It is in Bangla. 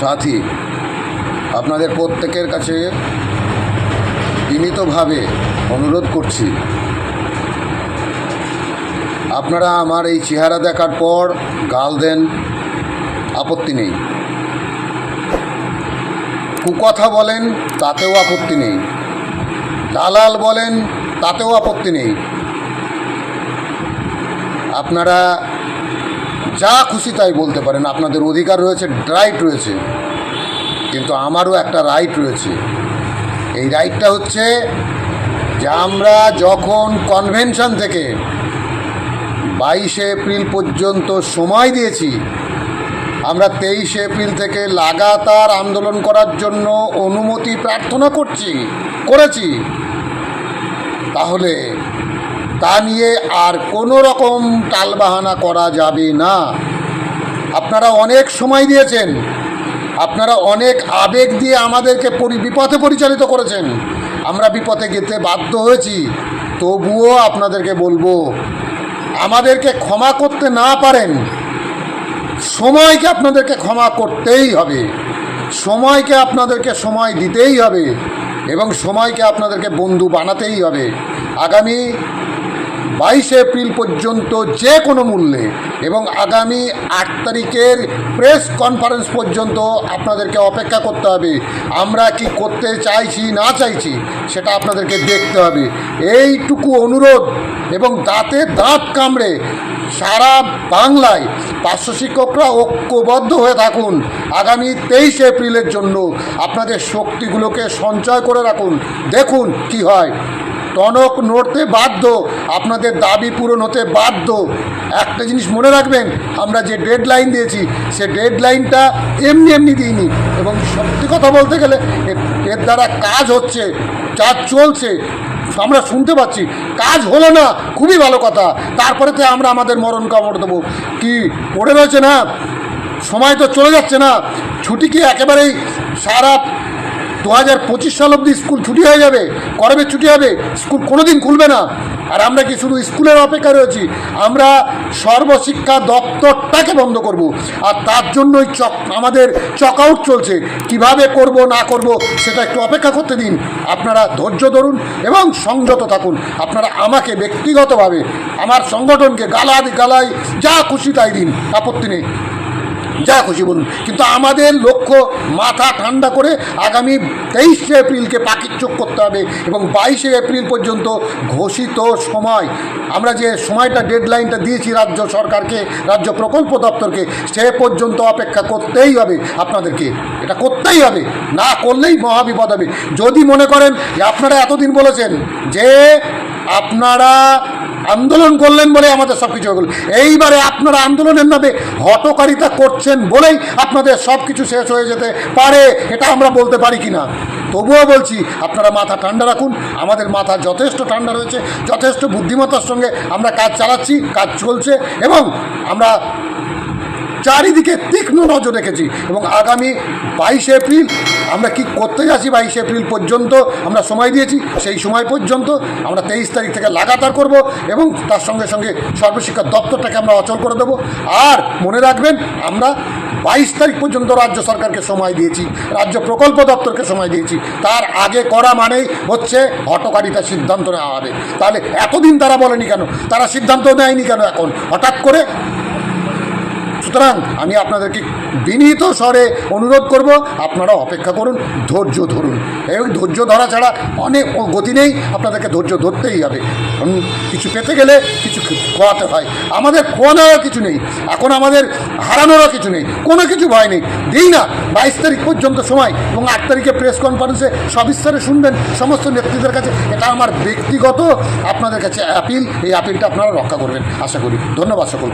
সাথী, আপনাদের প্রত্যেকের কাছে বিনীতভাবে অনুরোধ করছি। আপনারা আমার এই চেহারা দেখার পর গাল দেন, আপত্তি নেই। কুকথা বলেন, তাতেও আপত্তি নেই। দালাল বলেন, তাতেও আপত্তি নেই। আপনারা যা খুশি তাই বলতে পারেন। আপনাদের অধিকার রয়েছে রাইট রয়েছে। কিন্তু আমারও একটা রাইট রয়েছে। এই রাইটটা হচ্ছে যে আমরা যখন কনভেনশন থেকে বাইশে এপ্রিল পর্যন্ত সময় দিয়েছি, আমরা তেইশে এপ্রিল থেকে লাগাতার আন্দোলন করার জন্য অনুমতি প্রার্থনা করছি, করেছি। তাহলে তা নিয়ে আর কোনো রকম টালবাহানা করা যাবে না। আপনারা অনেক সময় দিয়েছেন। আপনারা অনেক আবেগ দিয়ে আমাদেরকে বিপথে পরিচালিত করেছেন। আমরা বিপথে যেতে বাধ্য হয়েছি। তবুও আপনাদেরকে বলব, আমাদেরকে ক্ষমা করতে না পারেন। সময়কে আপনাদেরকে ক্ষমা করতেই হবে। সময়কে আপনাদেরকে সময় দিতেই হবে এবং সময়কে আপনাদেরকে বন্ধু বানাতেই হবে। আগামী বাইশে এপ্রিল পর্যন্ত যে কোনো মূল্যে এবং আগামী আট তারিখের প্রেস কনফারেন্স পর্যন্ত আপনাদেরকে অপেক্ষা করতে হবে। আমরা কি করতে চাইছি, না চাইছি, সেটা আপনাদেরকে দেখতে হবে। এইটুকু অনুরোধ এবং দাঁতে দাঁত কামড়ে সারা বাংলায় পার্শ্ব শিক্ষকরা ঐক্যবদ্ধ হয়ে থাকুন। আগামী তেইশে এপ্রিলের জন্য আপনাদের শক্তিগুলোকে সঞ্চয় করে রাখুন। দেখুন কি হয়। টনক নড়তে বাধ্য, আপনাদের দাবি পূরণ হতে বাধ্য। একটা জিনিস মনে রাখবেন, আমরা যে ডেড লাইন দিয়েছি, সে ডেড লাইনটা এমনি এমনি দিইনি। এবং সত্যি কথা বলতে গেলে, এর দ্বারা কাজ হচ্ছে, কাজ চলছে, আমরা শুনতে পাচ্ছি, কাজ হলো না, খুবই ভালো কথা। তারপরে তো আমরা আমাদের মরণ কামড় দেবো। কি, পড়ে রয়েছে না? সময় তো চলে যাচ্ছে না। ছুটি কি একেবারেই সারা দু হাজার পঁচিশ সাল অবধি স্কুল ছুটি হয়ে যাবে, কবে ছুটি হবে, স্কুল কোনো দিন খুলবে না। আর আমরা কি শুধু স্কুলের অপেক্ষা রয়েছি, আমরা সর্বশিক্ষা দপ্তরটাকে বন্ধ করব। আর তার জন্যই চক, আমাদের চক আউট চলছে। কীভাবে করব, না করব, সেটা একটু অপেক্ষা করতে দিন। আপনারা ধৈর্য ধরুন এবং সংযত থাকুন। আপনারা আমাকে ব্যক্তিগতভাবে, আমার সংগঠনকে গালা গালাই যা খুশি তাই দিন। আপত্তি নেই। যা খুশি বলুন। কিন্তু আমাদের লক্ষ্য মাথা ঠান্ডা করে আগামী তেইশে এপ্রিলকে পাখির চোখ করতে হবে এবং বাইশে এপ্রিল পর্যন্ত ঘোষিত সময়। আমরা যে সময়টা ডেডলাইনটা দিয়েছি রাজ্য সরকারকে, রাজ্য প্রকল্প দপ্তরকে, সে পর্যন্ত অপেক্ষা করতেই হবে আপনাদেরকে। এটা করতেই হবে, না করলেই মহাবিপদ হবে। যদি মনে করেন যে আপনারা এতদিন বলেছেন যে আপনারা আন্দোলন করলেন বলে আমাদের সব কিছু হয়ে গেল। এইবারে আপনারা আন্দোলনের নামে হটকারিতা করছেন বলেই আপনাদের সব কিছু শেষ হয়ে যেতে পারে, এটা আমরা বলতে পারি কি না তবুও বলছি, আপনারা মাথা ঠান্ডা রাখুন, আমাদের মাথা যথেষ্ট ঠান্ডা রয়েছে, যথেষ্ট বুদ্ধিমত্তার সঙ্গে আমরা কাজ চালাচ্ছি, কাজ চলছে, এবং আমরা চারিদিকে তীক্ষ্ণ নজর রেখেছি এবং আগামী বাইশে এপ্রিল আমরা কি করতে যাচ্ছি বাইশে এপ্রিল পর্যন্ত আমরা সময় দিয়েছি, সেই সময় পর্যন্ত আমরা তেইশ তারিখ থেকে লাগাতার করব এবং তার সঙ্গে সঙ্গে সর্বশিক্ষা দপ্তরটাকে আমরা অচল করে দেবো। আর মনে রাখবেন, আমরা বাইশ তারিখ পর্যন্ত রাজ্য সরকারকে সময় দিয়েছি, রাজ্য প্রকল্প দপ্তরকে সময় দিয়েছি। তার আগে করা মানেই হচ্ছে হটকারিতা সিদ্ধান্ত নেওয়া হবে। তাহলে এতদিন তারা বলেনি কেন? তারা সিদ্ধান্ত নেয়নি কেন এখন? হঠাৎ করে সুতরাং আমি আপনাদেরকে বিনীত স্বরে অনুরোধ করব, আপনারা অপেক্ষা করুন, ধৈর্য ধরুন। এবং ধৈর্য ধরা ছাড়া অনেক গতি নেই, আপনাদেরকে ধৈর্য ধরতেই হবে। কিছু পেতে গেলে কিছু খোয়াতে হয়। আমাদের খোয়ানোর কিছু নেই, এখন আমাদের হারানোরও কিছু নেই, কোনো কিছু ভয় নেই। দিই না, বাইশ তারিখ পর্যন্ত সময় এবং আট তারিখে প্রেস কনফারেন্সে সবিস্তারে শুনবেন, সমস্ত নেতৃত্বের কাছে। এটা আমার ব্যক্তিগত, আপনাদের কাছে অ্যাপিল এই অ্যাপিলটা আপনারা রক্ষা করবেন, আশা করি। ধন্যবাদ সকল